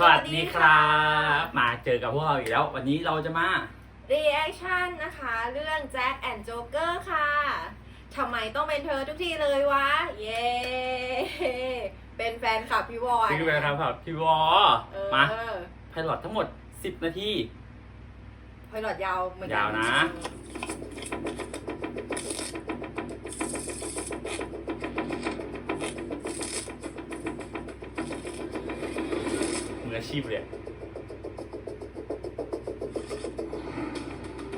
สวัสดีครับ มาเจอกับพวกเราอีกแล้ว วันนี้เราจะมารีแอคชั่นนะคะ เรื่องแจ็คแอนด์โจ๊กเกอร์ค่ะทำไมต้องเป็นเธอทุกทีเลยวะ เย้ เป็นแฟนคลับพี่วอยพี่แบงค์ครับครับพี่วอเออมาไพลอตทั้งหมด 10 นาทีพอยหลอดยาวเหมือนกัยาวนะ มืออา ชีพเลย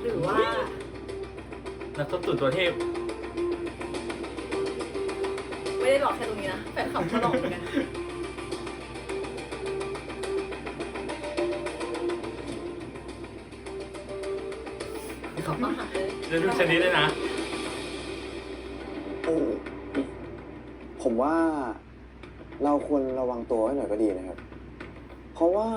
หรือว่านักต้มตุ๋นตัวเทพ ไม่ได้หลอกแค่ตรงนี้นะแฟนคลับก็หลอกเหมือนกันเขาก็หักเลยจะดูชนิดเลยนะ เออผมว่าเราควรระวังตัวไว้หน่อยก็ดีนะครับ เพราะว่า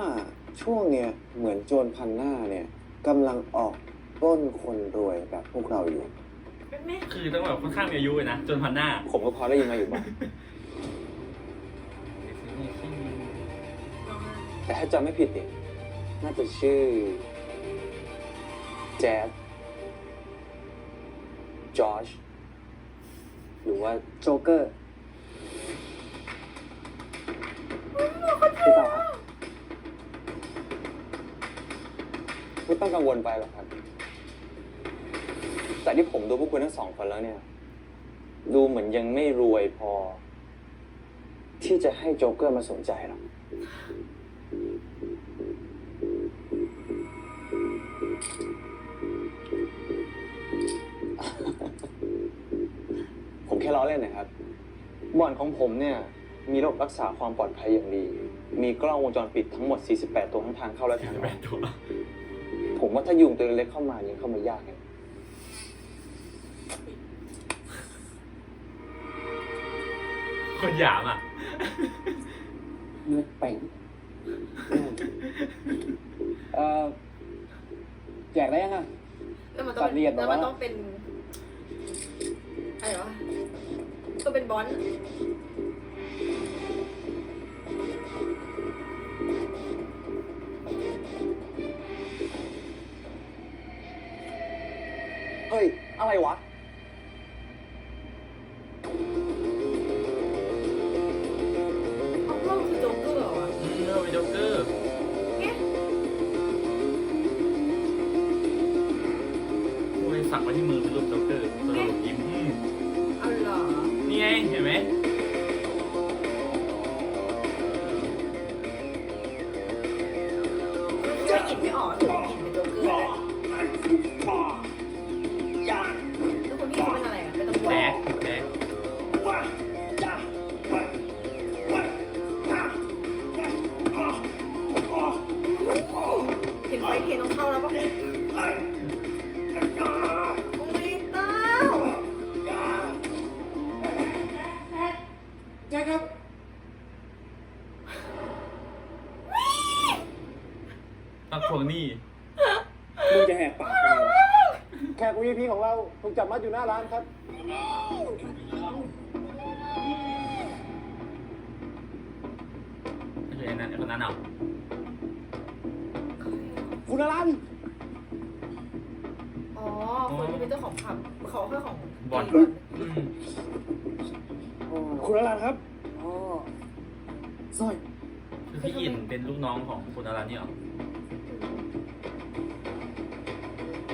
ช่วงเนี้ยเหมือนโจรพันหน้าเนี่ยกำลังออกปล้นคนรวยแบบพวกเราอยู่เป็นแม่คือต้องแบบค่อนข้างมีอายุเลยนะ จนพันหน้า ผมก็พอได้ยินมาอยู่บ้างแต่ถ้าจำไม่ผิดเนี่ยน่าจะชื่อ แจ๊ดจอร์จหรือว่าโจ๊กเกอร์พี่เปล่าครับไม่ ต้องกังวลไปหรอกครับ แต่ที่ผมดูพวกคุณทั้งสองคนแล้วเนี่ย ดูเหมือนยังไม่รวยพอ ที่จะให้โจ๊กเกอร์มาสนใจหรอกผมแค่ล้อเล่นนะครับ บ่อนของผมเนี่ย มีระบบรักษาความปลอดภัยอย่างดี มีกล้องวงจรปิดทั้งหมด 48 ตัวทั้งทางเข้าและทางออก ผมว่าถ้ายุงตัวเล็กเข้ามายังเข้ามายากเลยคนหยามอะ เล็กเป่งเอ่อแจกได้ยังอะ แล้วมันต้องตัดเรียนแล้วมันแบบว่าต้องเป็นอะไรวะต้องเป็นบอล อะไรวะ ถูกจับมัดอยู่หน้าร้านครับไม่ใช่ไอ้นั่นไอ้คนนั้นเอาคุณอรันอ๋อ คนที่เป็นเจ้าของผับเขาแค่ของบอลอืมคุณอรันครับอ๋อสร้อย คือพี่อินเป็นลูกน้องของคุณอารันนี่เหรอ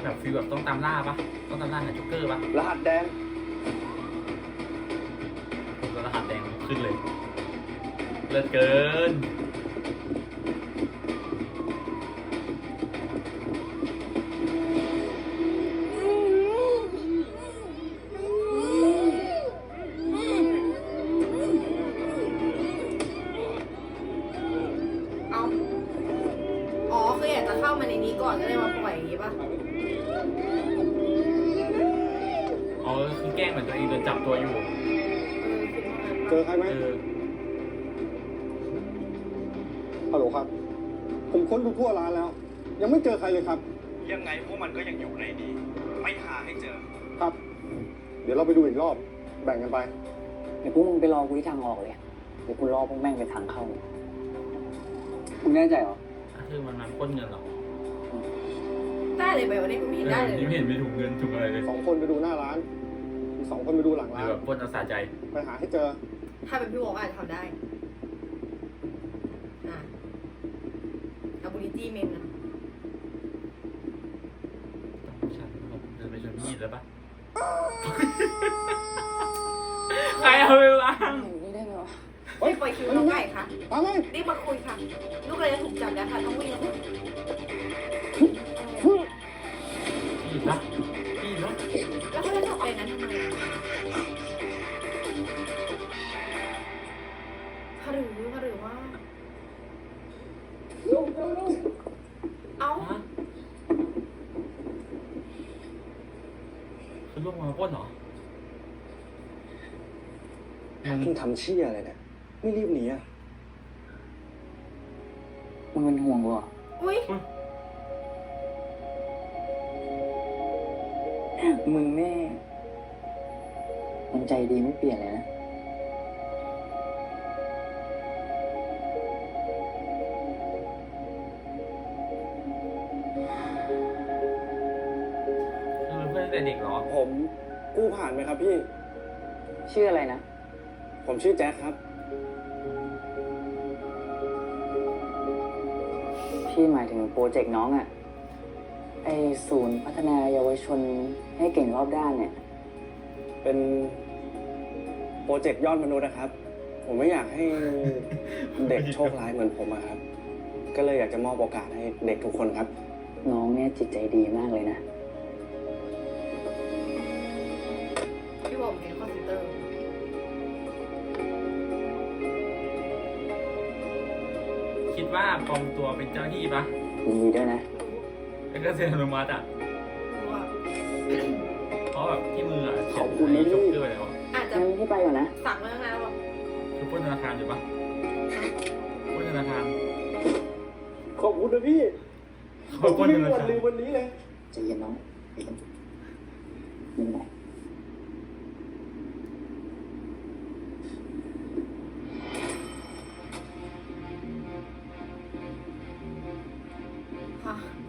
แบบฟีลแบบต้องตามล่าปะต้องตามล่าหาโจ๊กเกอร์ปะรหัสแดงแล้วรหัสแดงขึ้นเลย เลิศเกิน แกล้งเหมือนตัวเองโดนจับตัวอยู่เออคิดว่างั้นเจอใครไหมเออฮัลโหลครับ ผมค้นดูทั่วร้านแล้ว ยังไม่เจอใครเลยครับ ยังไงพวกมันก็ยังอยู่ในนี้ ไม่หาให้เจอ ครับ เดี๋ยวเราไปดูอีกรอบ แบ่งกันไปเดี๋ยวพวกมึงไปรอกูที่ทางออกเลยอะเดี๋ยวกูรอพวกแม่งไปทางเข้าบคุณแน่ใจเหรอ คือมันมันปล้นเงินเหรอได้เลยไปวันนี้กูไม่เห็นได้เลย นี่ไม่เห็นมีถุงเงินถุงอะไรเลย สองคนไปดูหน้าร้านอีก สองคนไปดูหลังหรืร้าอนแบบปล้นเอาสาใจ ไปหาให้เจอ ถ้าเป็นพี่วงอาจจะทำได้อะเอาบุริตี้เมนนะต้องฉันแบบเดินไปชนมีดแล้วปะ ใครเอาไปวางนี่ได้ไหมวะไม่ปล่อยคิวน้องไก่ค่ะ ตามไปรีบมาคุยค่ะ ลูกเลยจะถูกจับแล้วค่ะต้องวิ่ง คือลูกมาปล้นเหรอมึงทำเชี่ยอะไรเนี่ย ไม่รีบหนีอะมึงเป็นห่วงกูเหรออุ้ยมึงแน่มันใจดีไม่เปลี่ยนเลยนะ แต่เด็กเหรอ ผมกู้ผ่านไหมครับพี่ ชื่ออะไรนะ ผมชื่อแจ็คครับ พี่หมายถึงโปรเจกต์น้องอะไอศูนย์พัฒนาเยาวชนให้เก่งรอบด้านเนี่ย เป็นโปรเจกต์ยอดมนุษย์นะครับ ผมไม่อยากให้เด็กโชคร้ายเหมือนผมอะครับ ก็เลยอยากจะมอบโอกาสให้เด็กทุกคนครับ น้องเนี่ยจิตใจดีมากเลยนะ ปลอมตัวเป็นเจ้าหน้าที่ปะยินดีด้วยนะแล้วก็เซ็นอนุมัติอะรู้ว่าเพราะแบบที่มืออะเขีขยอนบคุณนะไอ้ลูช็อกกเกอร์อะไรวะอาจจะงั้นพี่ไปก่อนนะ สั่งมาตั้งนานแล้วบอกคือปล้นธนาคารอยู่ปะปล้นธนาคารขอบคุณนะพี่เขาปล้นไม่ธมีนาวันคาร ลืมวันนี้เลย ใจเย็นน้องมึงไหน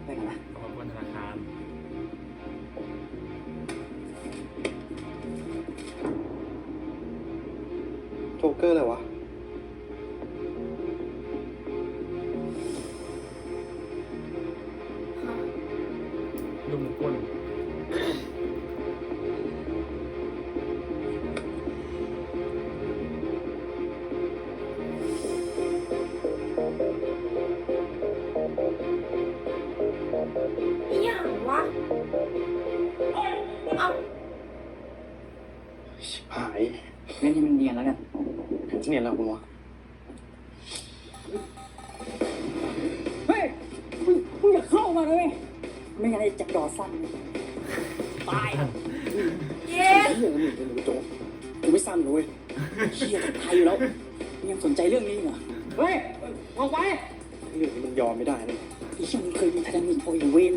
ค่ะไปกันนะเขามาปล้นธนาคารโจ๊กเกอร์เลยวะค่ะ เนี่ยแล้วคุณวะเฮ้ยมึงมึงอย่าเข้ามาเลย ไม่งั้นไอ้แจ็คดอสันตายเย็นเรื่องนี้เป็นหนูโจ๊กกูไม่ซ้ำเลยเว้ยเชี่ยจะตายอยู่แล้วมึงยังสนใจเรื่องนี้เหรอเฮ้ยออกไปเรื่องนี้มันยอมไม่ได้เลยไอ้เชี่ยมึงเคยมีไททานิกโอ้ยเวน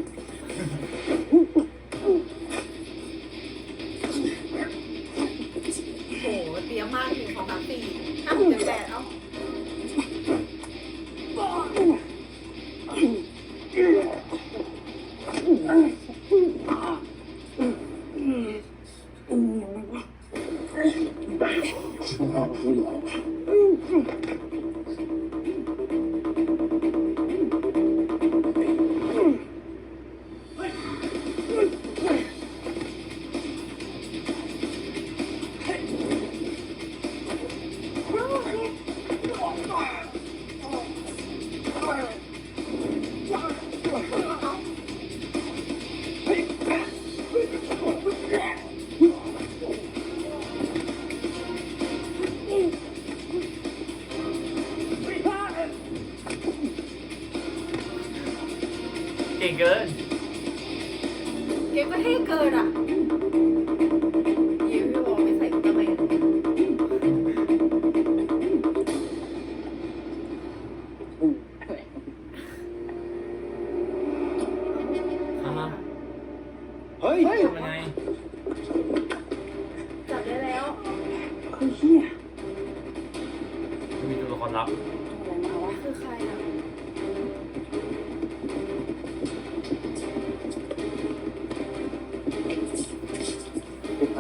เก่งเกิน เกมก็เท่เกินอะ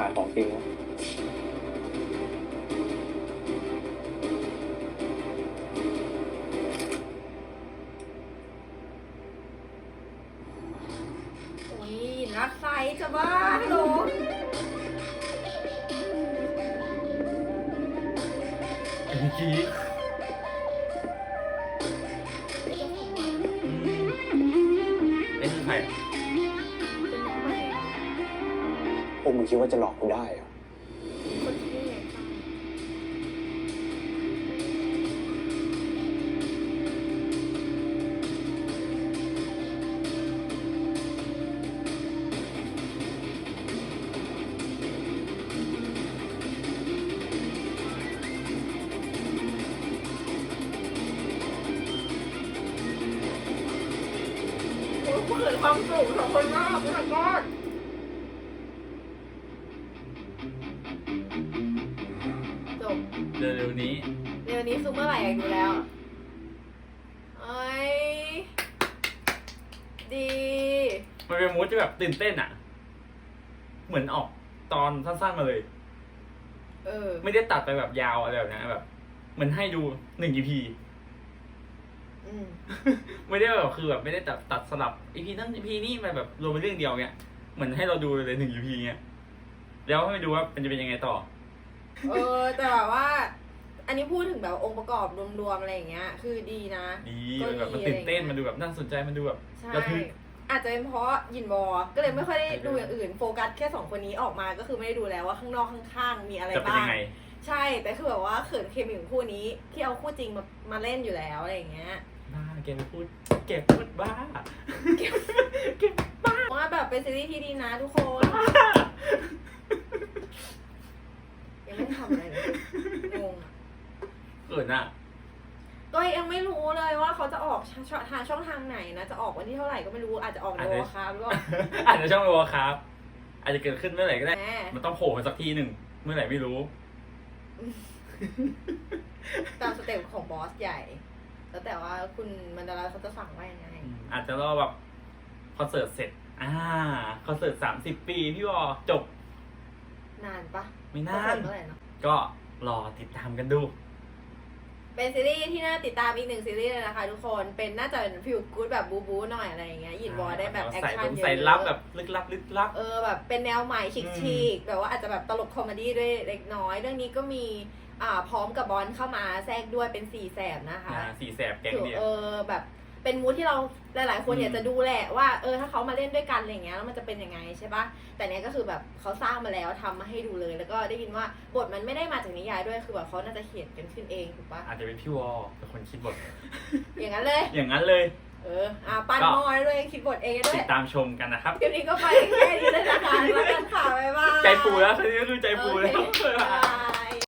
ายของจริงแล้ มึงคิดว่าจะหลอกกูได้เหรอคนที่โอ้ยเกิดความสุขสองคนมากพี่หันก้อน มันเป็นมูดที่แบบตื่นเต้นอะ เหมือนออกตอนสั้นๆมาเลย เออ ไม่ได้ตัดไปแบบยาวอะไรแบบนั้นแบบเหมือนให้ดูหนึ่ง EP อืม ไม่ได้แบบคือแบบไม่ได้ตัดตัดสลับ EP นั้น EP นี้มาแบบรวมเป็นเรื่องเดียวเงี้ยเหมือนให้เราดูเลยหนึ่ง EP เงี้ยแล้วให้ดูว่ามันจะเป็นยังไงต่อ เออ แต่แบบว่า อันนี้พูดถึงแบบองค์ประกอบรวมๆอะไรอย่างเงี้ย คือดีนะ ดีก็มันแบบมันดีตื่นเต้นอะไรเงี้ยมันดูแบบน่าสนใจมันดูแบบใช่ ระทึก อาจจะเป็นเพราะยินวอก็เลยไม่ค่อยได้ใช่ดูอย่างอื่น โฟกัสแค่สองคนนี้ออกมาก็คือไม่ได้ดูแล้วว่าข้างนอกข้างๆมีอะไรจะเป็นบ้ายังง ไง ใช่ แต่คือแบบว่าเขินเคมีของคู่นี้ที่เอาคู่จริงมามาเล่นอยู่แล้วอะไรอย่างเงี้ย บ้าแกไม่พูดแกพูดบ้า ว่าแบบเป็นซีรีส์ที่ดีนะทุกคน ยังไม่ทำอะไรเลยงงอะเกิดอะ ก็ยังไม่รู้เลยว่าเขาจะออกชชทางช่องทางไหนนะจะออกวันที่เท่าไหร่ก็ไม่รู้อาจจะออกในอาจโอจะคาหรือเปล่าอาจจะช่องโลครับอาจจะเกิดขึ้นเมื่อไหร่ก็ได้แหมมันต้องโผล่มาสักทีหนึ่งเมื่อไหร่ไม่รู้ ตามสเต็ปของบอสใหญ่ แล้วแต่ว่าคุณมันดาราเขาจะสั่งว่ายังไง อาจจะรอแบบคอนเสิร์ตเสร็จ อ่าคอนเสิร์ตสามสิบปีพี่วอจบ นานปะไม่นาคอนนเสิร์ตเมื่อไหร่เนาะก็รอติดตามกันดู เป็นซีรีส์ที่น่าติดตามอีกหนึ่งซีรีส์เลยนะคะทุกคน เป็นน่าจะเป็นฟิลกู๊ดแบบบูบูหน่อยอะไรอย่างเงี้ยหยินวอได้แบบแอคใส่ชั่นเยอะๆใส่ลับแบบลึกลับลึกลับ เออแบบเป็นแนวใหม่ชิอืคๆมแบบว่าอาจจะแบบตลกคอมเมดี้ด้วยเล็กน้อย เรื่องนี้ก็มีอ่าพร้อมกับบอลเข้ามาแทรกด้วยเป็นสี่แสบนะคะอ่าสีแสบแกงคือเดียวเออแบบ เป็นมูทที่เราหลาย ๆ คนอืมอยากจะดูแหละว่าเออถ้าเขามาเล่นด้วยกันอะไรเงี้ยแล้วมันจะเป็นยังไงใช่ปะแต่เนี้ยก็คือแบบเขาสร้างมาแล้วทำมาให้ดูเลย แล้วก็ได้ยินว่าบทมันไม่ได้มาจากนิยายด้วยคือแบบเขาน่าจะเขียนกันขึ้นเองถูกปะอาจจะเป็นพี่วอเป็นคนคิดบท อย่างนั้นเลย อย่างนั้นเลย เอออ่าปั้นก็มอยด้วยคิดบทเองด้วติยดตามชมกันนะครับ คลิปนี้ก็ไปแค่นี้เลยนะคะแล้วกันค่ะบ๊ายบาย ใจปูแล้วคนนี้ก็คือใจปูแล้ว โอเคบ๊ายบาย